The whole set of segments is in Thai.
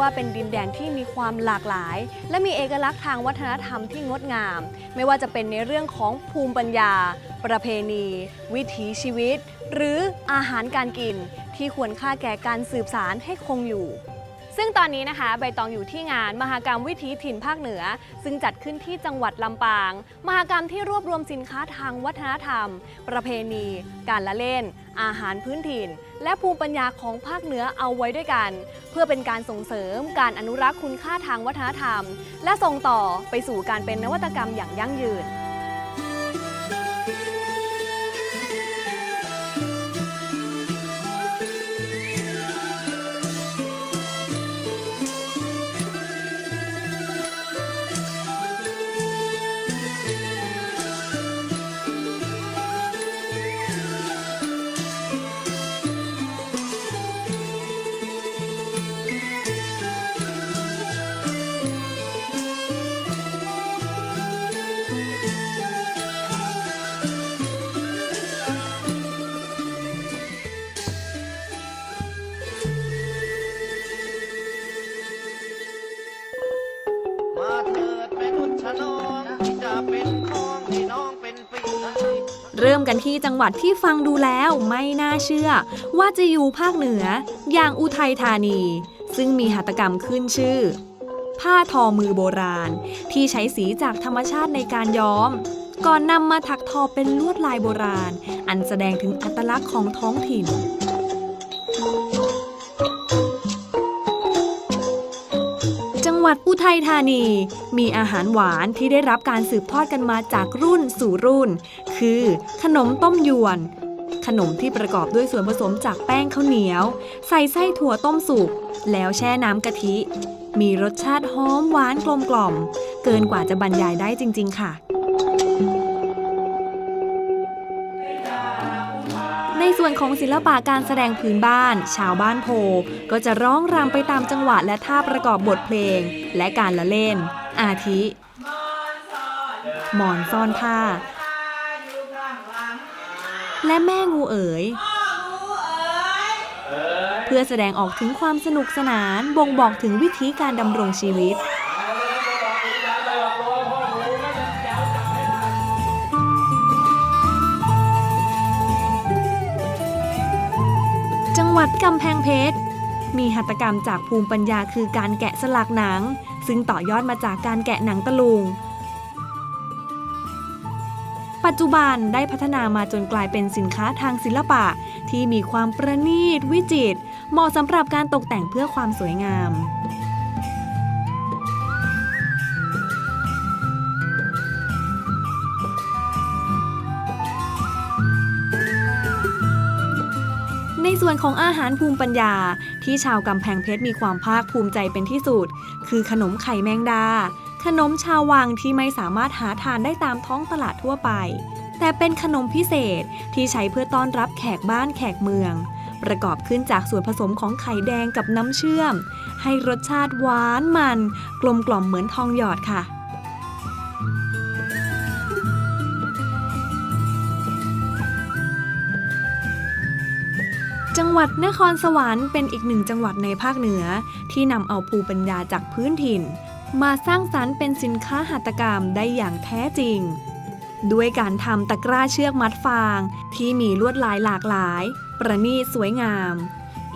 ว่าเป็นดินแดนที่มีความหลากหลาย และมีเอกลักษณ์ทางวัฒนธรรมที่งดงาม ไม่ว่าจะเป็นในเรื่องของภูมิปัญญา ประเพณี วิถีชีวิต หรืออาหารการกิน ที่ควรค่าแก่การสืบสารให้คงอยู่ ซึ่งตอนนี้นะคะใบตองอยู่ที่งานมหกรรมวิถีถิ่นภาคเหนือ ซึ่งจัดขึ้นที่จังหวัดลำปาง มหกรรมที่รวบรวมสินค้าทางวัฒนธรรม ประเพณี การละเล่น อาหารพื้นถิ่น และภูมิปัญญาของภาคเหนือเอาไว้ด้วยกัน เพื่อเป็นการส่งเสริมการอนุรักษ์คุณค่าทางวัฒนธรรม และส่งต่อไปสู่การเป็นนวัตกรรมอย่างยั่งยืน มกันที่จังหวัดที่ฟังดูแล้วไม่น่าเชื่อ ว่าจะอยู่ภาคเหนือ อย่างอุทัยธานี ซึ่งมีหัตถกรรมขึ้นชื่อ ผ้าทอมือโบราณ ที่ใช้สีจากธรรมชาติในการย้อม ก่อนนำมาถักทอเป็นลวดลายโบราณ อันแสดงถึงอัตลักษณ์ของท้องถิ่น วัดอุทัยธานี มีอาหารหวานที่ได้รับการสืบทอดกันมาจากรุ่นสู่รุ่น คือ ขนมต้มยวน ขนมที่ประกอบด้วยส่วนผสมจากแป้งข้าวเหนียว ใส่ไส้ถั่วต้มสุก แล้วแช่น้ำกะทิ มีรสชาติหอมหวานกลมกล่อม เกินกว่าจะบรรยายได้จริง ๆ ค่ะ ส่วนของศิลปะการแสดงพื้นบ้าน ชาวบ้านโพ ก็จะร้องรำไปตามจังหวะและท่าประกอบบทเพลง และการละเล่น อาทิ หมอนซ่อนผ้า และแม่งูเอ๋ย เพื่อแสดงออกถึงความสนุกสนานบ่งบอกถึงวิธีการดำรงชีวิต ดกำแพงเพชร มีหัตถกรรมจากภูมิปัญญาคือการแกะสลักหนัง ซึ่งต่อยอดมาจากการแกะหนังตะลุง ปัจจุบันได้พัฒนามาจนกลายเป็นสินค้าทางศิลปะ ที่มีความประณีตวิจิตรเหมาะสำหรับการตกแต่งเพื่อความสวยงาม วนของอาหารภูมิปัญญา ที่ชาวกำแพงเพชรมีความภาคภูมิใจเป็นที่สุด คือขนมไข่แมงดา ขนมชาววังที่ไม่สามารถหาทานได้ตามท้องตลาดทั่วไป แต่เป็นขนมพิเศษที่ใช้เพื่อต้อนรับแขกบ้านแขกเมือง ประกอบขึ้นจากส่วนผสมของไข่แดงกับน้ำเชื่อม ให้รสชาติหวานมัน กลมกล่อมเหมือนทองหยอดค่ะ จังหวัดนครสวรรค์เป็นอีกหนึ่งจังหวัดในภาคเหนือ ที่นำเอาภูปัญญาจากพื้นถิ่น มาสร้างสรรค์เป็นสินค้าหัตถกรรมได้อย่างแท้จริง ด้วยการทำตะกร้าเชือกมัดฟาง ที่มีลวดลายหลากหลาย ประณีตสวยงาม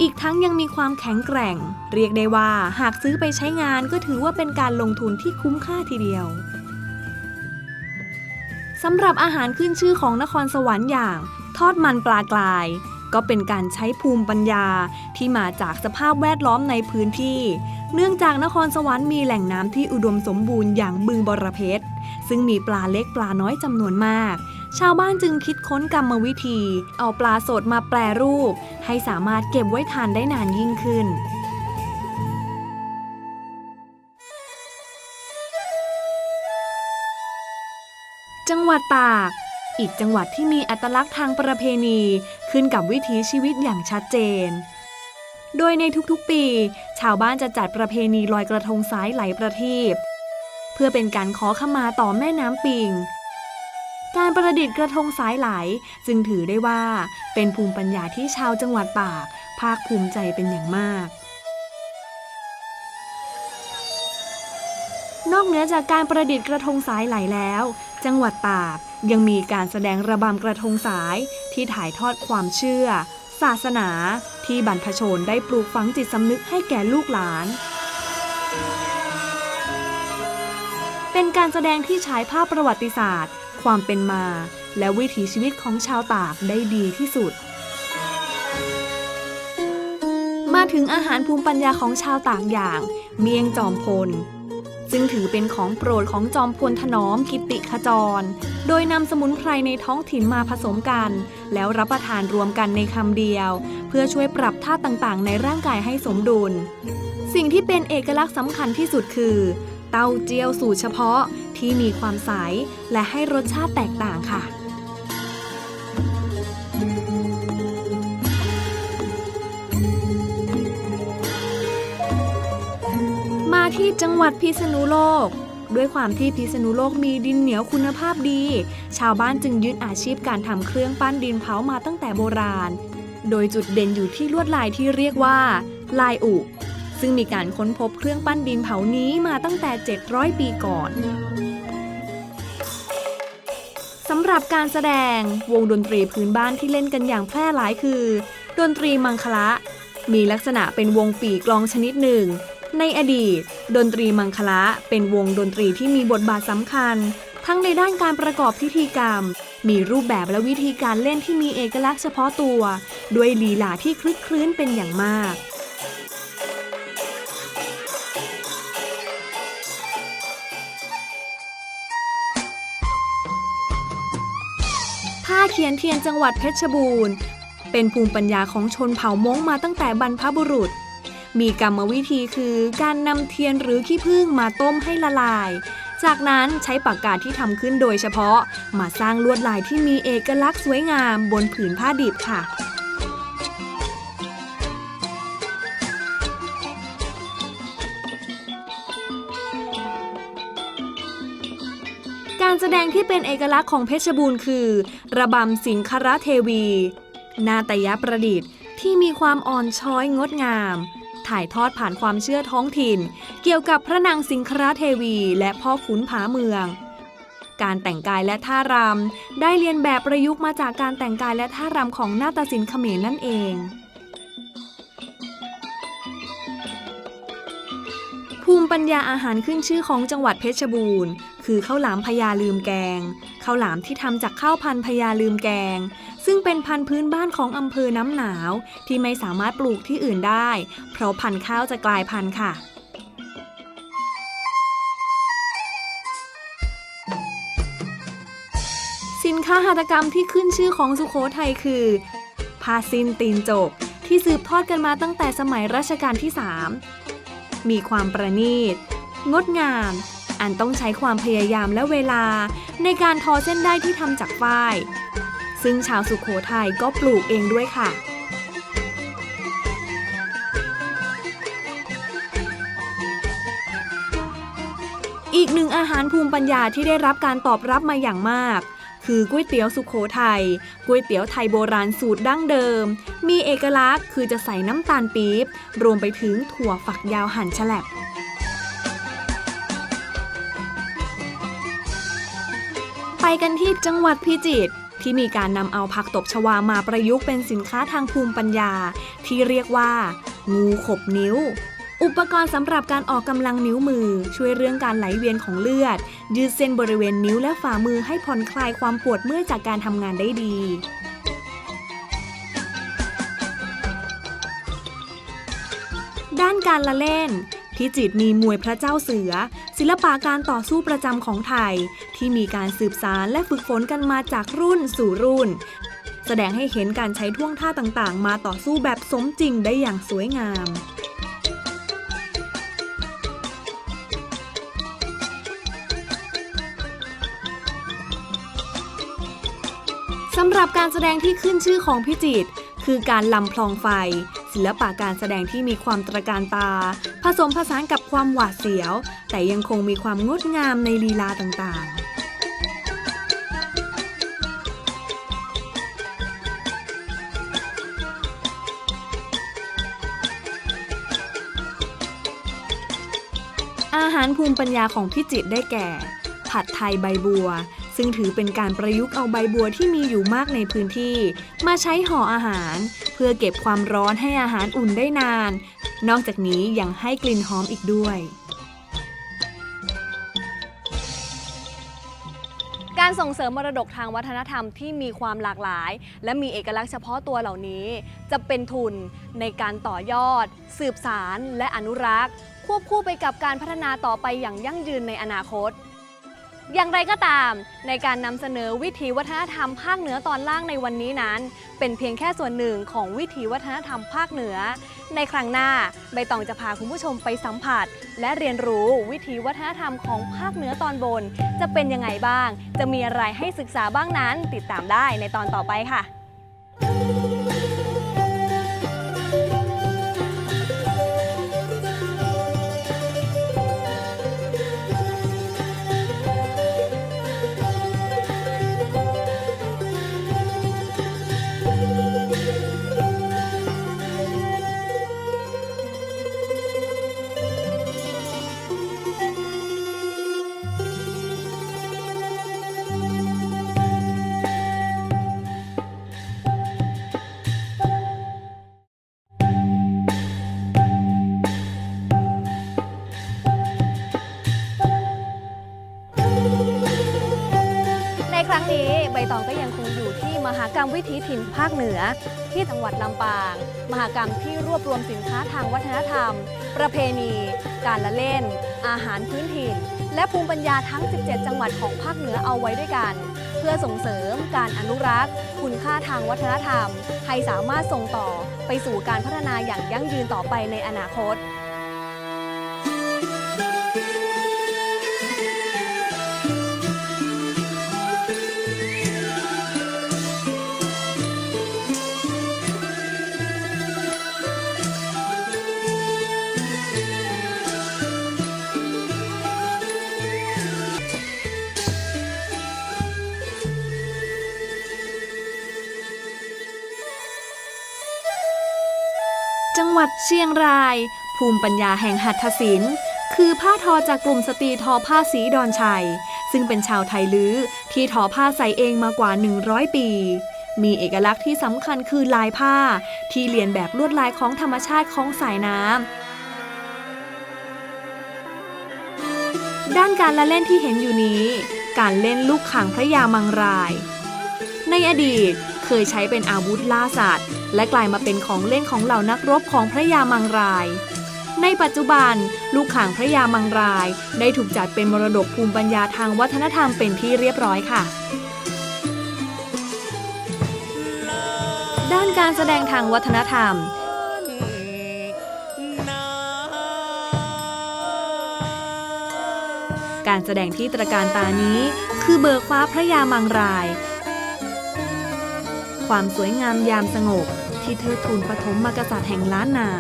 อีกทั้งยังมีความแข็งแกร่ง เรียกได้ว่าหากซื้อไปใช้งานก็ถือว่าเป็นการลงทุนที่คุ้มค่าทีเดียวสำหรับอาหารขึ้นชื่อของนครสวรรค์อย่าง ทอดมันปลากราย ก็เป็นการใช้ภูมิปัญญาที่มาจากสภาพแวดล้อมในพื้นที่ เนื่องจากนครสวรรค์มีแหล่งน้ำที่อุดมสมบูรณ์อย่างบึงบรเพชรซึ่งมีปลาเล็กปลาน้อยจำนวนมาก ชาวบ้านจึงคิดค้นกรรมวิธี เอาปลาสดมาแปรรูป ให้สามารถเก็บไว้ทานได้นานยิ่งขึ้นจังหวัดตาก อีกจังหวัดที่มีอัตลักษณ์ทางประเพณีขึ้นกับวิถีชีวิตอย่างชัดเจน โดยในทุกๆปี ชาวบ้านจะจัดประเพณีลอยกระทงสายไหลประทีปเพื่อเป็นการขอขมาต่อแม่น้ำปิง การประดิษฐ์กระทงสายไหลจึงถือได้ว่า เป็นภูมิปัญญาที่ชาวจังหวัดตาก ภาคภูมิใจเป็นอย่างมากนอกเหนือจากการประดิษฐ์กระทงสายไหลแล้ว จังหวัดตาก ยังมีการแสดงระบำกระทงสายที่ถ่ายทอดความเชื่อ ศาสนาที่บรรพชนได้ปลูกฝังจิตสำนึกให้แก่ลูกหลาน เป็นการแสดงที่ฉายภาพประวัติศาสตร์ ความเป็นมา และวิถีชีวิตของชาวตากได้ดีที่สุดมาถึงอาหารภูมิปัญญาของชาวตากอย่าง เมียงจอมพล ซึ่งถือเป็นของโปรดของจอมพลถนอมกิติขจร โดยนำสมุนไพรในท้องถิ่นมาผสมกัน แล้วรับประทานรวมกันในคำเดียว เพื่อช่วยปรับท่าต่างๆ ในร่างกายให้สมดุล สิ่งที่เป็นเอกลักษณ์สำคัญที่สุดคือ เต้าเจี้ยวสูตรเฉพาะที่มีความใสและให้รสชาติแตกต่างค่ะ มาที่จังหวัดพิษณุโลก ด้วยความที่พิษณุโลกมีดินเหนียวคุณภาพดี ชาวบ้านจึงยึดอาชีพการทำเครื่องปั้นดินเผามาตั้งแต่โบราณ โดยจุดเด่นอยู่ที่ลวดลายที่เรียกว่า ลายอุ ซึ่งมีการค้นพบเครื่องปั้นดินเผานี้มาตั้งแต่ 700 ปีก่อนสำหรับการแสดงวงดนตรีพื้นบ้านที่เล่นกันอย่างแพร่หลายคือ ดนตรีมังคละ มีลักษณะเป็นวงปีกลองชนิดหนึ่ง ในอดีต ดนตรีมังคละเป็นวงดนตรีที่มีบทบาทสำคัญ ทั้งในด้านการประกอบพิธีกรรม มีรูปแบบและวิธีการเล่นที่มีเอกลักษณ์เฉพาะตัว ด้วยลีลาที่คลึกคลื้นเป็นอย่างมากผ้าเขียนเทียนจังหวัดเพชรบูรณ์ เป็นภูมิปัญญาของชนเผ่ามงมาตั้งแต่บรรพบุรุษ มีกรรมวิธีคือการนำเทียนหรือขี้ผึ้งมาต้มให้ละลาย จากนั้นใช้ปากกาที่ทำขึ้นโดยเฉพาะ มาสร้างลวดลายที่มีเอกลักษณ์สวยงามบนผืนผ้าดิบค่ะการแสดงที่เป็นเอกลักษณ์ของเพชรบูรณ์คือ ระบำสิงครเทวี นาตยประดิษฐ์ที่มีความอ่อนช้อยงดงาม ถ่ายทอดผ่านความเชื่อท้องถิ่น เกี่ยวกับพระนางสิงคราเทวีและพ่อขุนผาเมือง การแต่งกายและท่ารำได้เรียนแบบประยุกต์มาจากการแต่งกายและท่ารำของนาฏศิลป์เขมรนั่นเองภูมิปัญญาอาหารขึ้นชื่อของจังหวัดเพชรบูรณ์ คือข้าวหลามพญาลืมแกงข้าวหลามที่ทำจากข้าวพันธุ์พญาลืมแกง ซึ่งเป็นพันธุ์พื้นบ้านของอำเภอน้ำหนาว ที่ไม่สามารถปลูกที่อื่นได้ เพราะพันธุ์ข้าวจะกลายพันธุ์ค่ะสินค้าหัตถกรรมที่ขึ้นชื่อของสุโขทัยคือผ้าสิ้นตีนจก ที่สืบทอดกันมาตั้งแต่สมัยรัชกาลที่ 3 มีความประณีต งดงาม อันต้องใช้ความพยายามและเวลา ในการทอเส้นได้ที่ทำจากฝ้าย ซึ่งชาวสุขโขทัยก็ปลูกเองด้วยค่ะอีกหนึ่งอาหารภูมิปัญญาที่ได้รับการตอบรับมาอย่างมาก คือก๋วยเตี๋ยวสุขโขทัยก๋วยเตี๋ยวไทยโบราณสูตรดั้งเดิม มีเอกลักษณ์คือจะใส่น้ำตาลปี๊บ รวมไปถึงถั่วฝักยาวหั่นแฉลบ ไปกันที่จังหวัดพิจิตรที่มีการนำเอาผักตบชวามาประยุกต์เป็นสินค้าทางภูมิปัญญา ที่เรียกว่า งูขบนิ้ว อุปกรณ์สำหรับการออกกำลังนิ้วมือ ช่วยเรื่องการไหลเวียนของเลือด ยืดเส้นบริเวณนิ้วและฝ่ามือให้ผ่อนคลายความปวดเมื่อยจากการทำงานได้ดีด้านการละเล่น พิจิตรมีมวยพระเจ้าเสือ ศิลปะการต่อสู้ประจำของไทย ที่มีการสืบสารและฝึกฝนกันมาจากรุ่นสู่รุ่น แสดงให้เห็นการใช้ท่วงท่าต่างๆ มาต่อสู้แบบสมจริงได้อย่างสวยงามสำหรับการแสดงที่ขึ้นชื่อของพิจิตรคือการลำพลองไฟ ศิลปะการแสดงที่มีความตระการตา ผสมผสานกับความหวาดเสียว แต่ยังคงมีความงดงามในลีลาต่างๆอาหารภูมิปัญญาของพิจิตได้แก่ ผัดไทยใบบัว ซึ่งถือเป็นการประยุกต์เอาใบบัวที่มีอยู่มากในพื้นที่ มาใช้ห่ออาหาร เพื่อเก็บความร้อนให้อาหารอุ่นได้นาน นอกจากนี้ยังให้กลิ่นหอมอีกด้วยการส่งเสริมมรดกทางวัฒนธรรมที่มีความหลากหลาย และมีเอกลักษณ์เฉพาะตัวเหล่านี้ จะเป็นทุนในการต่อยอด สืบสารและอนุรักษ์ ควบคู่ไปกับการพัฒนาต่อไปอย่างยั่งยืนในอนาคต อย่างไรก็ตาม ในการนำเสนอวิถีวัฒนธรรมภาคเหนือตอนล่างในวันนี้นั้น เป็นเพียงแค่ส่วนหนึ่งของวิถีวัฒนธรรมภาคเหนือ ในครั้งหน้าใบตองจะพาคุณผู้ชมไปสัมผัส และเรียนรู้วิถีวัฒนธรรมของภาคเหนือตอนบน จะเป็นยังไงบ้าง จะมีอะไรให้ศึกษาบ้างนั้น ติดตามได้ในตอนต่อไปค่ะ วิถีถิ่นภาคเหนือ ที่จังหวัดลำปาง มหากรรมที่รวบรวมสินค้าทางวัฒนธรรม ประเพณี การละเล่น อาหารพื้นถิ่น และภูมิปัญญาทั้ง 17 จังหวัดของภาคเหนือเอาไว้ด้วยกัน เพื่อส่งเสริมการอนุรักษ์ คุณค่าทางวัฒนธรรม ให้สามารถส่งต่อไปสู่การพัฒนาอย่างยั่งยืนต่อไปในอนาคตจัง หวัดเชียงราย ภูมิปัญญาแห่งหัตถศิลป์คือผ้าทอจากกลุ่มสตรีทอผ้าสีดอนชัย ซึ่งเป็นชาวไทยลื้อที่ทอผ้าใส่เองมากว่า 100 ปี มีเอกลักษณ์ที่สำคัญคือลายผ้า ที่เรียนแบบลวดลายของธรรมชาติของสายน้ำด้านการละเล่นที่เห็นอยู่นี้ การเล่นลูกข่างพระยามังราย ในอดีต เคยใช้เป็นอาวุธล่าสัตว์ และกลายมาเป็นของเล่นของเหล่านักรบของพระยามังราย ในปัจจุบัน ลูกข่างพระยามังราย ได้ถูกจัดเป็นมรดกภูมิปัญญาทางวัฒนธรรมเป็นที่เรียบร้อยค่ะด้านการแสดงทางวัฒนธรรม การแสดงที่ตระการตานี้ คือเบิกฟ้าพระยามังราย ความสวยงามยามสงบ ที่เทิดทูนปฐมมกษัตริย์แห่งล้านนา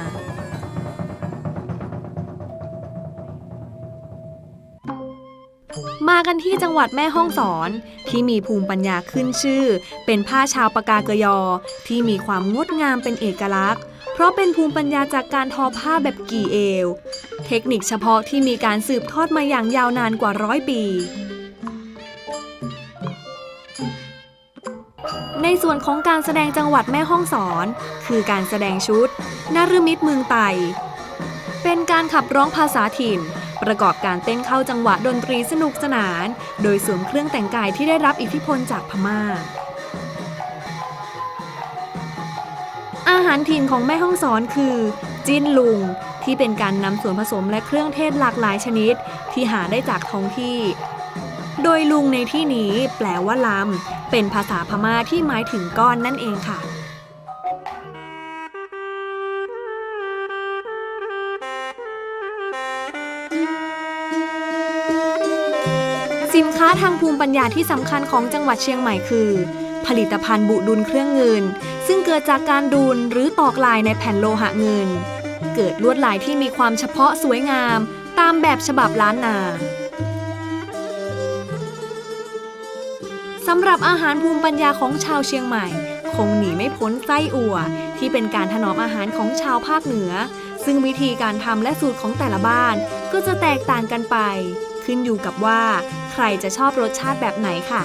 มากันที่จังหวัดแม่ฮ่องสอน ที่มีภูมิปัญญาขึ้นชื่อ เป็นผ้าชาวปากาเกยอ ที่มีความงดงามเป็นเอกลักษณ์ เพราะเป็นภูมิปัญญาจากการทอผ้าแบบกี่เอว เทคนิคเฉพาะที่มีการสืบทอดมาอย่างยาวนานกว่าร้อยปี ส่วนของการแสดงจังหวัดแม่ฮ่องสอน คือการแสดงชุดนารมิตเมืองไต เป็นการขับร้องภาษาถิ่น ประกอบการเต้นเข้าจังหวะดนตรีสนุกสนาน โดยสวมเครื่องแต่งกายที่ได้รับอิทธิพลจากพม่า อาหารถิ่นของแม่ฮ่องสอนคือ จิ้นลุง ที่เป็นการนำส่วนผสมและเครื่องเทศหลากหลายชนิด ที่หาได้จากท้องที่ โดยลุงในที่นี้แปลว่าลำ เป็นภาษาพม่าที่หมายถึงก้อนนั่นเองค่ะสินค้าทางภูมิปัญญาที่สำคัญของจังหวัดเชียงใหม่คือ ผลิตภัณฑ์บุดุลเครื่องเงิน ซึ่งเกิดจากการดุลหรือตอกลายในแผ่นโลหะเงิน เกิดลวดลายที่มีความเฉพาะสวยงาม ตามแบบฉบับล้านนาำหรับอาหารภูมิปัญญาของชาวเชียงใหม่ คงหนีไม่พ้นไส้อั่ว ที่เป็นการถนอมอาหารของชาวภาคเหนือ ซึ่งวิธีการทำและสูตรของแต่ละบ้าน ก็จะแตกต่างกันไป ขึ้นอยู่กับว่า ใครจะชอบรสชาติแบบไหนค่ะ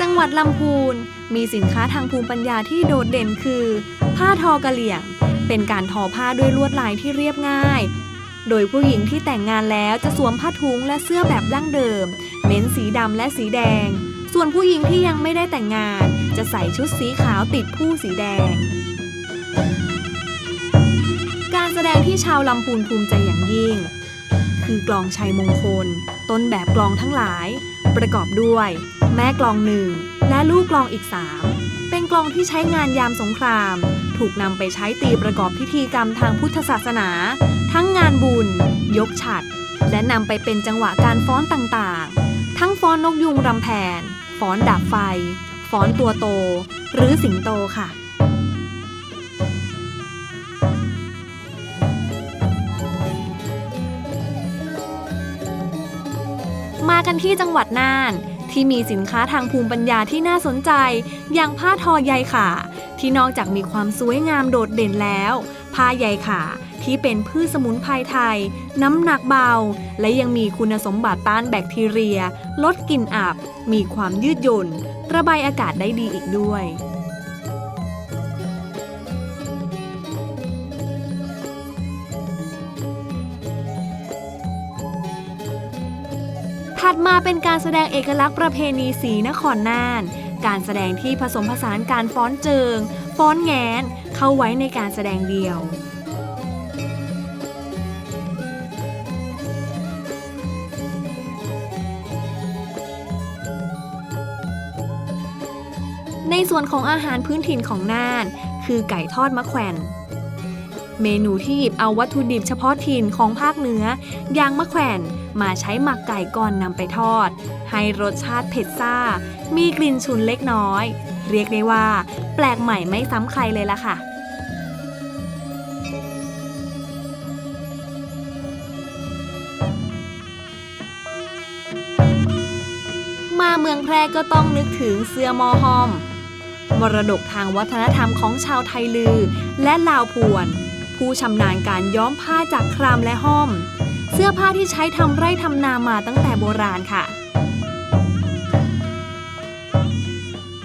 จังหวัดลำพูนมีสินค้าทางภูมิปัญญาที่โดดเด่นคือ ผ้าทอกะเหลี่ยง เป็นการทอผ้าด้วยลวดลายที่เรียบง่าย โดยผู้หญิงที่แต่งงานแล้วจะสวมผ้าถุงและเสื้อแบบดั้งเดิม เน้นสีดำและสีแดง ส่วนผู้หญิงที่ยังไม่ได้แต่งงาน จะใส่ชุดสีขาวติดผู้สีแดง การแสดงที่ชาวลำพูนภูมิใจอย่างยิ่ง คือกลองชัยมงคล ต้นแบบกลองทั้งหลาย ประกอบด้วย แม่กลองหนึ่งและลูกกลองอีกสามเป็นกลองที่ใช้งานยามสงคราม ถูกนำไปใช้ตีประกอบพิธีกรรมทางพุทธศาสนา ทั้งงานบุญ ยกฉัด และนำไปเป็นจังหวะการฟ้อนต่างๆ ทั้งฟ้อนนกยุงรำแผนฟ้อนดาบไฟ ฟ้อนตัวโต หรือสิงโตค่ะมากันที่จังหวัดน่าน ที่มีสินค้าทางภูมิปัญญาที่น่าสนใจ อย่างผ้าทอใยขา ที่นอกจากมีความสวยงามโดดเด่นแล้ว ผ้าใยขาที่เป็นพืชสมุนไพรไทย น้ำหนักเบา และยังมีคุณสมบัติต้านแบคทีเรีย ลดกลิ่นอับ มีความยืดหยุ่น ระบายอากาศได้ดีอีกด้วยถัดมาเป็นการแสดงเอกลักษณ์ประเพณีสีนครน่าน การแสดงที่ผสมผสานการฟ้อนเจิง ฟ้อนแงนเข้าไว้ในการแสดงเดียวในส่วนของอาหารพื้นถิ่นของน่าน คือไก่ทอดมะแขวน เมนูที่หยิบเอาวัตถุดิบเฉพาะถิ่นของภาคเหนืออย่างมะแขวน มาใช้หมักไก่ก่อนนำไปทอด ให้รสชาติเผ็ดซ่า มีกลิ่นฉุนเล็กน้อย เรียกได้ว่า แปลกใหม่ไม่ซ้ำใครเลยล่ะค่ะมาเมืองแพร่ก็ต้องนึกถึงเสื้อมอหอม มรดกทางวัฒนธรรมของชาวไทยลือ และลาวพวน ผู้ชำนาญการย้อมผ้าจากครามและห้อม เสื้อผ้าที่ใช้ทำไร่ทำนามาตั้งแต่โบราณค่ะ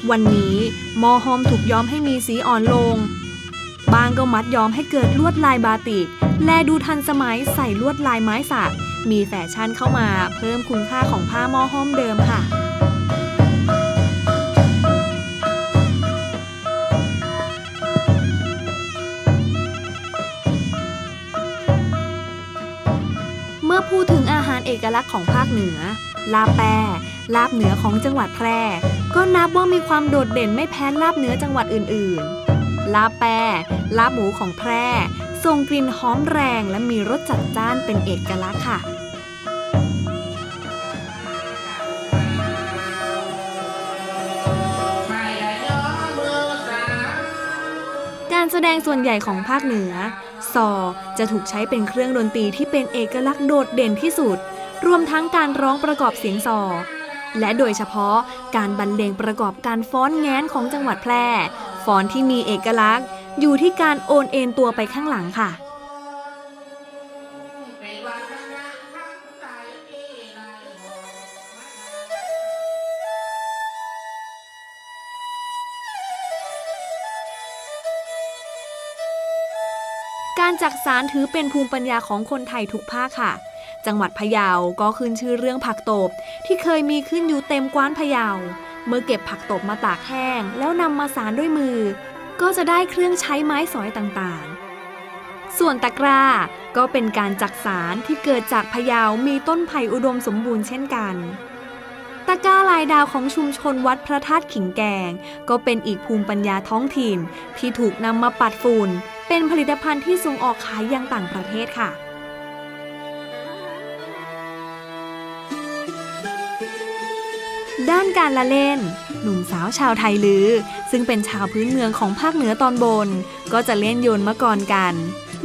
วันนี้มอหอมถูกย้อมให้มีสีอ่อนลง บางก็มัดย้อมให้เกิดลวดลายบาติก และดูทันสมัยใส่ลวดลายไม้สักมีแฟชั่นเข้ามาเพิ่มคุณค่าของผ้ามอหอมเดิมค่ะ เอกลักษณ์ของภาคเหนือ ลาแปรลาบเหนือของจังหวัดแพร่ ก็นับว่ามีความโดดเด่นไม่แพ้ลาบเหนือจังหวัดอื่นๆ ลาแปรลาบหมูของแพร่ส่งกลิ่นหอมแรงและมีรสจัดจ้านเป็นเอกลักษณ์ค่ะการแสดงส่วนใหญ่ของภาคเหนือ ซอ จะถูกใช้เป็นเครื่องดนตรีที่เป็นเอกลักษณ์โดดเด่นที่สุด รวมทั้งการร้องประกอบเสียงซอ และโดยเฉพาะการบรรเลงประกอบการฟ้อนแง้นของจังหวัดแพร่ฟ้อนที่มีเอกลักษณ์ อยู่ที่การโอนเอ็นตัวไปข้างหลังค่ะการจักสารถือเป็นภูมิปัญญาของคนไทยทุกภาคค่ะ จังหวัดพะเยาก็ขึ้นชื่อเรื่องผักตบ ที่เคยมีขึ้นอยู่เต็มกว้านพะเยา เมื่อเก็บผักตบมาตากแห้ง แล้วนำมาสารด้วยมือ ก็จะได้เครื่องใช้ไม้สอยต่างๆ ส่วนตะกร้าก็เป็นการจักสารที่เกิดจากพะเยามีต้นไผ่อุดมสมบูรณ์เช่นกันตะกร้าลายดาวของชุมชนวัดพระธาตุขิงแกง ก็เป็นอีกภูมิปัญญาท้องถิ่น ที่ถูกนำมาปัดฝุ่น เป็นผลิตภัณฑ์ที่ส่งออกขายยังต่างประเทศค่ะ ด้านการละเล่น หนุ่มสาวชาวไทยลือ ซึ่งเป็นชาวพื้นเมืองของภาคเหนือตอนบน ก็จะเล่นโยนมะกรกัน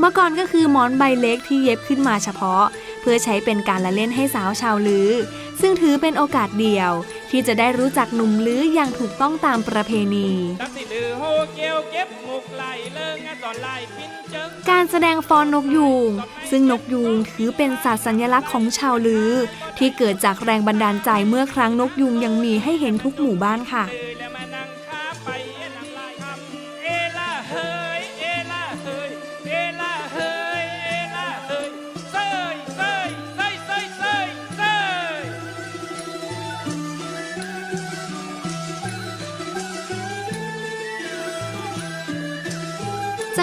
มะกรก็คือหมอนใบเล็กที่เย็บขึ้นมาเฉพาะ เพื่อใช้เป็นการละเล่นให้สาวชาวลือ ซึ่งถือเป็นโอกาสเดียว ที่จะได้รู้จักหนุ่มลืออย่างถูกต้องตามประเพณี การแสดงฟ้อนนกยูง ซึ่งนกยูงถือเป็นศาสตว์สัญลักษณ์ของชาวลือ ที่เกิดจากแรงบันดาลใจเมื่อครั้งนกยูงยังมีให้เห็นทุกหมู่บ้านค่ะ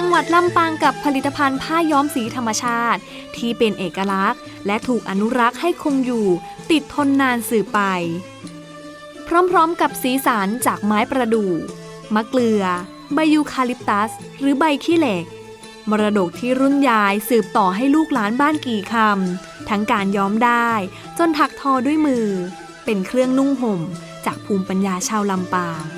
งหวัดลำปางกับผลิตภัณฑ์ผ้าย้อมสีธรรมชาติ ที่เป็นเอกลักษณ์ และถูกอนุรักษ์ให้คงอยู่ ติดทนนานสืบไป พร้อมๆกับสีสันจากไม้ประดู่มะเกลือ ใบยูคาลิปตัส หรือใบขี้เหล็ก มรดกที่รุ่นยายสืบต่อให้ลูกหลานบ้านกี่คำ ทั้งการย้อมได้ จนถักทอด้วยมือ เป็นเครื่องนุ่งห่ม จากภูมิปัญญาชาวลำปาง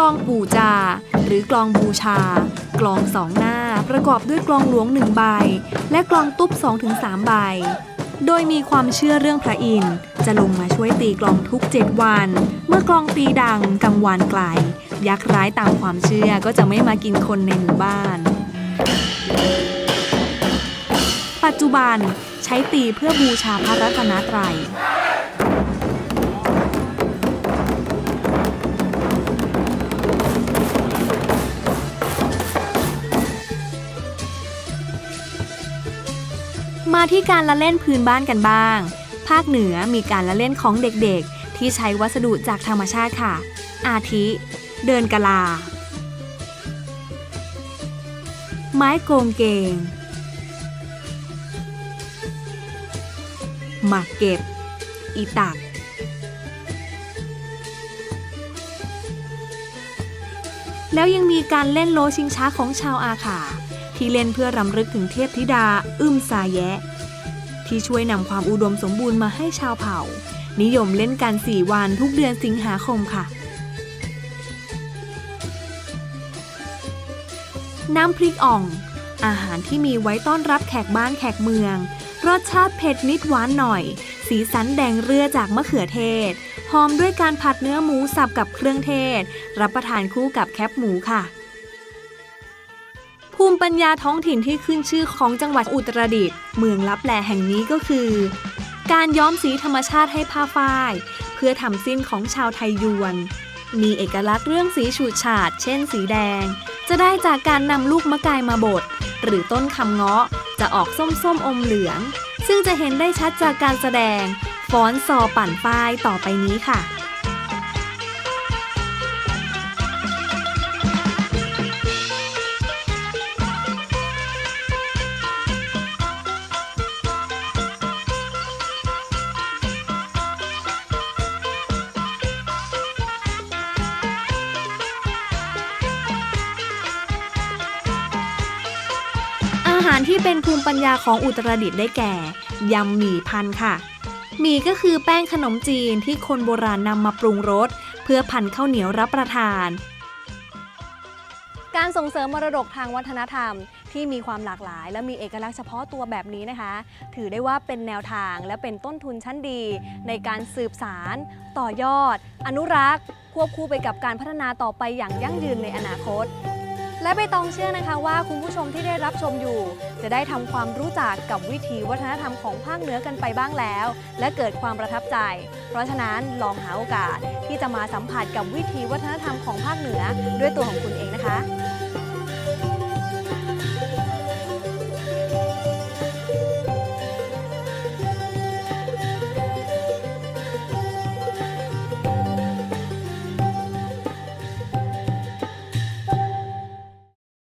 ลองปู่จา หรือกลองบูชา กลองสองหน้าประกอบด้วยกลองหลวงหนึ่งใบ และกลองตุ๊บ2-3ถึง3ใบ โดยมีความเชื่อเรื่องพระอินทร์จะลงมาช่วยตีกลองทุก 7 วัน เมื่อกลองตีดังกังวานไกล ยักษ์ร้ายตามความเชื่อก็จะไม่มากินคนในหมู่บ้าน ปัจจุบันใช้ตีเพื่อบูชาพระรัตนตรัย มาที่การละเล่นพื้นบ้านกันบ้าง ภาคเหนือมีการละเล่นของเด็กๆ ที่ใช้วัสดุจากธรรมชาติค่ะ อาทิ เดินกะลา ไม้โกงเกง หมากเก็บ อีตัก แล้วยังมีการเล่นโลชิงช้าของชาวอาขา ที่เล่นเพื่อรำลึกถึงเทพธิดาอึมซาแยะ ที่ช่วยนำความอุดมสมบูรณ์มาให้ชาวเผ่า นิยมเล่นกัน4วันทุกเดือนสิงหาคมค่ะ น้ำพริกอ่อง อาหารที่มีไว้ต้อนรับแขกบ้านแขกเมือง รสชาติเผ็ดนิดหวานหน่อย สีสันแดงเรือจากมะเขือเทศหอมด้วยการผัดเนื้อหมูสับกับเครื่องเทศ รับประทานคู่กับแคบหมูค่ะ ภูมิปัญญาท้องถิ่นที่ขึ้นชื่อของจังหวัดอุตรดิตถ์เมืองลับแลแห่งนี้ก็คือ การย้อมสีธรรมชาติให้ผ้าฝ้าย เพื่อทำสิ้นของชาวไทยยวน มีเอกลักษณ์เรื่องสีฉูดฉาด เช่นสีแดง จะได้จากการนำลูกมะกายมาบดหรือต้นคำเงาะจะออกส้มๆอมเหลือง ซึ่งจะเห็นได้ชัดจากการแสดงฟ้อนซอปั่นฝ้ายต่อไปนี้ค่ะ เป็นภูมิปัญญาของอุตรดิตถ์ได้แก่ยำหมี่พันค่ะ หมี่ก็คือแป้งขนมจีนที่คนโบราณนำมาปรุงรสเพื่อพันข้าวเหนียวรับประทาน การส่งเสริมมรดกทางวัฒนธรรม ที่มีความหลากหลาย และมีเอกลักษณ์เฉพาะตัวแบบนี้นะคะ ถือได้ว่าเป็นแนวทางและเป็นต้นทุนชั้นดี ในการสืบสาร ต่อยอด อนุรักษ์ ควบคู่ไปกับการพัฒนาต่อไปอย่างยั่งยืนในอนาคต และใบตองเชื่อนะคะว่าคุณผู้ชมที่ได้รับชมอยู่ จะได้ทำความรู้จักกับวิถีวัฒนธรรมของภาคเหนือกันไปบ้างแล้ว และเกิดความประทับใจ เพราะฉะนั้นลองหาโอกาสที่จะมาสัมผัสกับวิถีวัฒนธรรมของภาคเหนือด้วยตัวของคุณเองนะคะ